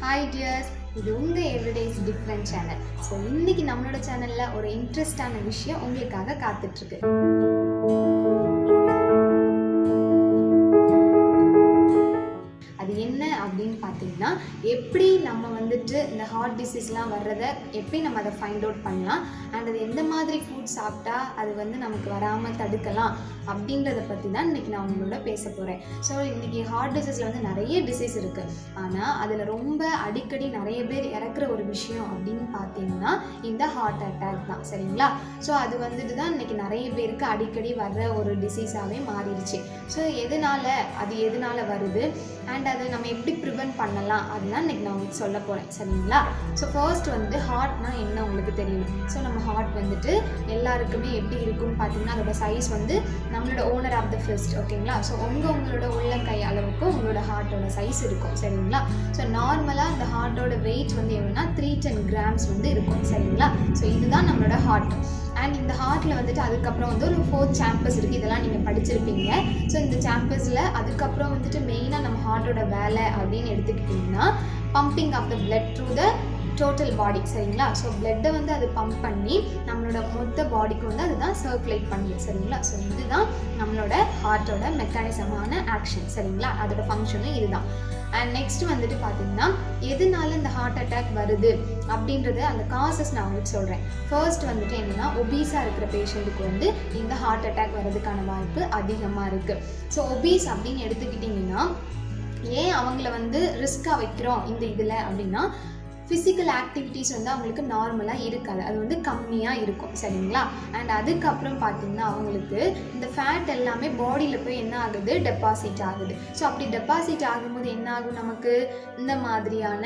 Hi tears இது உங்கள் everyday's different channel so இன்னைக்கு நம்மளோட சேனலில் ஒரு இன்ட்ரெஸ்டான விஷயம் உங்களுக்காக காத்துட்ருக்கு இந்த ஹார்ட் டிசீஸ்லாம் வர்றத எப்படி நம்ம அதை ஃபைண்ட் அவுட் பண்ணலாம்? அண்ட் அது எந்த மாதிரி ஃபுட் சாப்பிட்டா அது வந்து நமக்கு வராமல் தடுக்கலாம்? அப்படின்றத பற்றி தான் இன்றைக்கி நான் உங்களோட பேச போகிறேன் ஸோ இன்றைக்கி ஹார்ட் டிசீஸில் வந்து நிறைய டிசீஸ் இருக்குது ஆனால் அதில் ரொம்ப அடிக்கடி நிறைய பேர் இறக்குற ஒரு விஷயம் அப்படின்னு பார்த்தீங்கன்னா இந்த ஹார்ட் அட்டாக் தான். சரிங்களா? ஸோ அது வந்துட்டு தான் இன்றைக்கி நிறைய பேருக்கு அடிக்கடி வர்ற ஒரு டிசீஸாகவே மாறிடுச்சு. ஸோ எதனால் அது எதனால் வருது? அண்ட் அதை நம்ம எப்படி ப்ரிவென்ட் பண்ணலாம்? அதுதான் இன்றைக்கி நான் உங்களுக்கு சொல்ல போகிறேன் சரிங்களா? ஸோ ஃபர்ஸ்ட் வந்து ஹார்ட்னா என்ன உங்களுக்கு தெரியும் ஸோ நம்ம ஹார்ட் வந்துட்டு எல்லாருக்குமே எப்படி இருக்கும்னு பார்த்தீங்கன்னா அதோட சைஸ் வந்து நம்மளோட ஓனர் ஆஃப் த ஃபர்ஸ்ட் ஓகேங்களா? ஸோ உங்கள் உங்களோட உள்ள கை அளவுக்கு உங்களோட ஹார்ட்டோட சைஸ் இருக்கும் சரிங்களா? ஸோ நார்மலாக அந்த ஹார்ட்டோட வெயிட் வந்து எவ்வளோனா த்ரீ டென் கிராம்ஸ் வந்து இருக்கும் சரிங்களா? ஸோ இதுதான் நம்மளோட ஹார்ட் அண்ட் இந்த ஹார்ட்டில் வந்துட்டு அதுக்கப்புறம் வந்து ஒரு ஃபோர்த் சாம்பஸ் இருக்குது இதெல்லாம் நீங்கள் படிச்சிருப்பீங்க. ஸோ இந்த சாம்பஸில் அதுக்கப்புறம் வந்துட்டு மெயினாக நம்ம ஹார்ட்டோட வேலை அப்படின்னு எடுத்துக்கிட்டிங்கன்னா pumping of the blood through the total body சரிங்களா? ஸோ பிளட்டை வந்து அது பம்ப் பண்ணி நம்மளோட மொத்த பாடிக்கு வந்து அதுதான் சர்க்குலேட் பண்ணுது. சரிங்களா? ஸோ இதுதான் நம்மளோட ஹார்ட்டோட மெக்கானிசமான ஆக்ஷன் சரிங்களா? அதோட ஃபங்க்ஷனும் இதுதான். அண்ட் நெக்ஸ்ட் வந்துட்டு பார்த்தீங்கன்னா எதனால இந்த ஹார்ட் அட்டாக் வருது? அப்படின்றது அந்த காசஸ் நான் உங்களுக்கு சொல்கிறேன் ஃபர்ஸ்ட் வந்துட்டு என்னன்னா ஒபீஸாக இருக்கிற பேஷண்ட்டுக்கு வந்து இந்த ஹார்ட் அட்டாக் வர்றதுக்கான வாய்ப்பு அதிகமாக இருக்குது ஸோ ஒபீஸ் அப்படின்னு எடுத்துக்கிட்டிங்கன்னா ஏன் அவங்கள வந்து ரிஸ்க்காக வைக்கிறோம் இந்த இதில் அப்படின்னா ஃபிசிக்கல் ஆக்டிவிட்டீஸ் வந்து அவங்களுக்கு நார்மலாக இருக்காது. அது வந்து கம்மியாக இருக்கும் சரிங்களா? அண்ட் அதுக்கப்புறம் பார்த்தீங்கன்னா அவங்களுக்கு இந்த ஃபேட் எல்லாமே பாடியில் போய் என்ன ஆகுது? டெபாசிட் ஆகுது. ஸோ அப்படி டெபாசிட் ஆகும்போது என்ன ஆகும் நமக்கு? இந்த மாதிரியான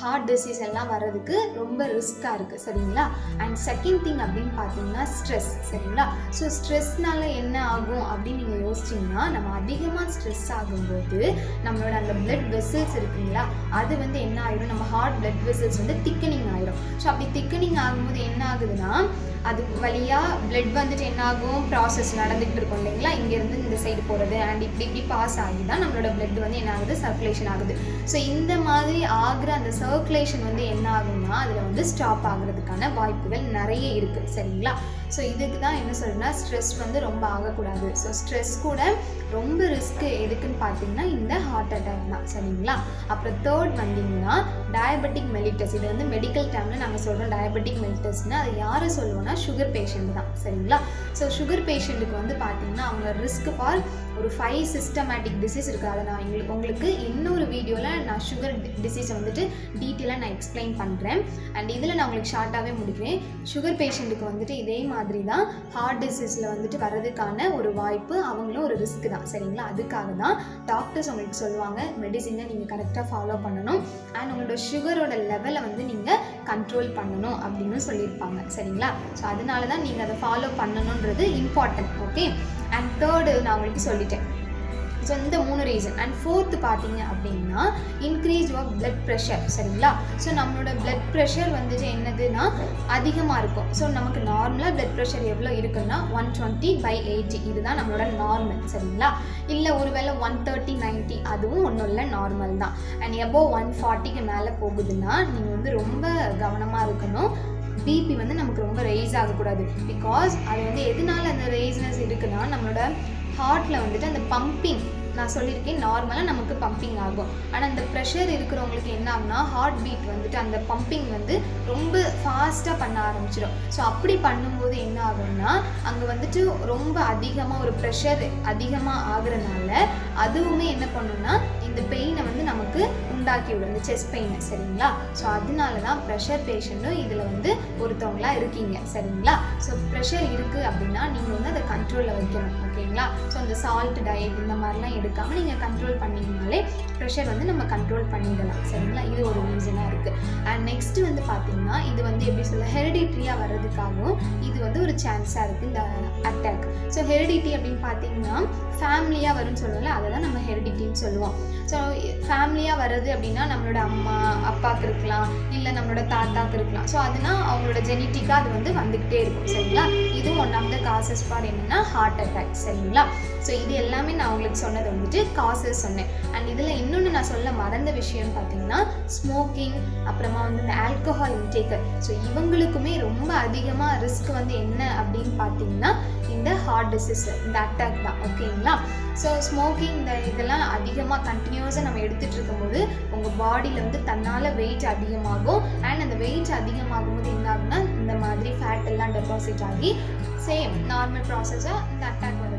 ஹார்ட் டிசீஸ் எல்லாம் வர்றதுக்கு ரொம்ப ரிஸ்க்காக இருக்குது சரிங்களா? அண்ட் செகண்ட் திங் அப்படின்னு பார்த்தீங்கன்னா ஸ்ட்ரெஸ் சரிங்களா? ஸோ ஸ்ட்ரெஸ்னால என்ன ஆகும் அப்படின்னு நீங்கள் யோசிச்சிங்கன்னா நம்ம அதிகமாக ஸ்ட்ரெஸ் ஆகும்போது நம்மளோட அந்த பிளட் வெசல்ஸ் இருக்குங்களா? அது வந்து என்ன ஆகிடும் நம்ம ஹார்ட் பிளட் வெசல்ஸ் வந்து திக்கனிங் ஆகிடும் ஸோ அப்படி திக்கனிங் ஆகும்போது என்ன ஆகுதுன்னா அது வழியாக பிளட் வந்துட்டு என்ன ஆகும்? ப்ராசஸ் நடந்துகிட்டு இருக்கும் இல்லைங்களா? இங்கேருந்து இந்த சைடு போகிறது அண்ட் இப்படி இப்படி பாஸ் ஆகி தான் நம்மளோட பிளட் வந்து என்ன ஆகுது? சர்க்குலேஷன் ஆகுது. ஸோ இந்த மாதிரி ஆகிற அந்த சர்க்குலேஷன் வந்து என்ன ஆகும்னா அதில் வந்து ஸ்டாப் ஆகிறதுக்கான வாய்ப்புகள் நிறைய இருக்குது சரிங்களா? ஸோ இதுக்கு தான் என்ன சொல்றேன்னா ஸ்ட்ரெஸ் வந்து ரொம்ப ஆகக்கூடாது. ஸோ ஸ்ட்ரெஸ் கூட ரொம்ப ரிஸ்க்கு எதுக்குன்னு பார்த்தீங்கன்னா இந்த ஹார்ட் அட்டாக் தான். சரிங்களா? அப்புறம் தேர்ட் வந்தீங்கன்னா டயபெட்டிக் மெலிட்டஸ் இது வந்து மெடிக்கல் டேர்மில் நாங்கள் சொல்கிறோம் டயபெட்டிக் மெலிட்டஸ்னு அதை யார் சொல்லுவோம்னா சுகர் பேஷண்ட் தான். சரிங்களா? ஸோ சுகர் பேஷண்ட்டுக்கு வந்து பார்த்தீங்கன்னா அவங்க ரிஸ்க் ஃபார் ஒரு ஃபைவ் சிஸ்டமேட்டிக் டிசீஸ் இருக்குது அதை நான் எங்களுக்கு உங்களுக்கு இன்னொரு வீடியோவில் நான் சுகர் டிசீஸை வந்துட்டு டீட்டெயிலாக நான் எக்ஸ்பிளைன் பண்ணுறேன் அண்ட் இதில் நான் உங்களுக்கு ஷார்ட்டாகவே முடிக்கிறேன். சுகர் பேஷண்ட்டுக்கு வந்துட்டு இதே மாதிரி தான் ஹார்ட் டிசீஸில் வந்துட்டு வர்றதுக்கான ஒரு வாய்ப்பு அவங்களும் ஒரு ரிஸ்க் தான். சரிங்களா? அதுக்காக தான் டாக்டர்ஸ் உங்களுக்கு சொல்லுவாங்க மெடிசினை நீங்கள் கரெக்டாக ஃபாலோ பண்ணணும். அண்ட் உங்களோட சுகரோட லெவல் லெவலை வந்து நீங்கள் கண்ட்ரோல் பண்ணணும் அப்படின்னு சொல்லியிருப்பாங்க. சரிங்களா? ஸோ அதனால தான் நீங்கள் அதை ஃபாலோ பண்ணணுன்றது இம்பார்ட்டன்ட் ஓகே அண்ட் தேர்டு நான் உங்களுக்கு சொல்லிட்டேன். ஸோ இந்த மூணு ரீசன் அண்ட் ஃபோர்த்து பார்த்தீங்க அப்படின்னா இன்க்ரீஸ் ஆஃப் பிளட் ப்ரெஷர் சரிங்களா? ஸோ நம்மளோட பிளட் ப்ரெஷர் வந்துட்டு என்னதுன்னா அதிகமாக இருக்கும். ஸோ நமக்கு நார்மலாக பிளட் ப்ரெஷர் எவ்வளோ இருக்குன்னா ஒன் டுவெண்ட்டி பை எயிட்டி இதுதான் நம்மளோட நார்மல் சரிங்களா? இல்லை ஒருவேளை ஒன் தேர்ட்டி நைன்ட்டி அதுவும் ஒன்றும் இல்லை நார்மல் தான். அண்ட் எபோ ஒன் ஃபார்ட்டிக்கு மேலே போகுதுன்னா நீங்கள் வந்து ரொம்ப கவனமாக இருக்கணும். பிபி வந்து நமக்கு ரொம்ப ரைஸ் ஆகக்கூடாது. பிகாஸ் அது வந்து எதனால அந்த ரைஸ்னஸ் இருக்குன்னா நம்மளோட ஹார்ட்டில் வந்துட்டு அந்த பம்பிங் நான் சொல்லியிருக்கேன் நார்மலாக நமக்கு பம்பிங் ஆகும். ஆனால் அந்த ப்ரெஷர் இருக்கிறவங்களுக்கு என்ன ஆகுனா ஹார்ட் பீட் வந்துட்டு அந்த பம்பிங் வந்து ரொம்ப ஃபாஸ்ட்டாக பண்ண ஆரம்பிச்சிடும். ஸோ அப்படி பண்ணும்போது என்ன ஆகும்னா அங்கே வந்துட்டு ரொம்ப அதிகமாக ஒரு ப்ரெஷர் அதிகமாக ஆகுறனால அதுவுமே என்ன பண்ணுன்னா இந்த பெயினை நமக்கு உண்டாக்கி விடும் இந்த செஸ்ட் பெயினை சரிங்களா? ஸோ அதனால தான் ப்ரெஷர் பேஷண்ட்டும் இதில் வந்து ஒருத்தவங்களாக இருக்கீங்க சரிங்களா? ஸோ ப்ரெஷர் இருக்குது அப்படின்னா நீங்கள் வந்து அதை கண்ட்ரோலில் வைக்கணும் ஓகேங்களா? ஸோ அந்த சால்ட் டயட் இந்த மாதிரிலாம் எடுக்காமல் நீங்கள் கண்ட்ரோல் பண்ணிங்கனாலே ப்ரெஷர் வந்து நம்ம கண்ட்ரோல் பண்ணிடலாம் சரிங்களா? இது ஒரு ரீசனாக இருக்குது அண்ட் நெக்ஸ்ட்டு வந்து பார்த்திங்கன்னா பார்த்தீங்கன்னா இது வந்து எப்படி சொல்ல ஹெரிடிட்ரியாக வர்றதுக்காகவும் இது வந்து ஒரு சான்ஸாக இருக்குது இந்த அட்டாக் ஸோ ஹெரிடிட்டி அப்படின்னு பார்த்தீங்கன்னா ஃபேமிலியாக வரும்னு சொல்லுவோம்ல அதை தான் நம்ம ஹெரிடிட்டின்னு சொல்லுவோம். ஸோ ஃபேமிலி ஃபேமிலியாக வர்றது அப்படின்னா நம்மளோட அம்மா அப்பாவுக்கு இருக்கலாம் இல்லை நம்மளோட தாத்தாக்கு இருக்கலாம். ஸோ அதுனா அவங்களோட ஜெனட்டிக்காக அது வந்து வந்துக்கிட்டே இருக்கும் சரிங்களா? இதுவும் one of the causes for என்னென்னா ஹார்ட் அட்டாக் சரிங்களா? ஸோ இது எல்லாமே நான் உங்களுக்கு சொன்னது வந்துட்டு காசஸ் சொன்னேன். அண்ட் இதில் இன்னொன்று நான் சொல்ல மறந்த விஷயம்னு பார்த்தீங்கன்னா ஸ்மோக்கிங் அப்புறமா வந்து இந்த ஆல்கஹால் இன்டேக்கர் ஸோ இவங்களுக்குமே ரொம்ப அதிகமாக ரிஸ்க் வந்து என்ன அப்படின்னு பார்த்தீங்கன்னா இந்த ஹார்ட் டிசீஸ் இந்த அட்டாக் தான் ஓகேங்களா ஸோ ஸ்மோக்கிங் இந்த இதெல்லாம் அதிகமாக கண்டினியூஸாக நம்ம எடுத்துகிட்டு இருக்கும்போது உங்கள் பாடியில் வந்து தன்னால் வெயிட் அதிகமாகும் அண்ட் அந்த வெயிட் அதிகமாகும் போது என்ன ஆகுதுன்னா இந்த மாதிரி ஃபேட் எல்லாம் டெபாசிட் ஆகி சேம் நார்மல் ப்ராசஸாக இந்த அட்டாக் வந்து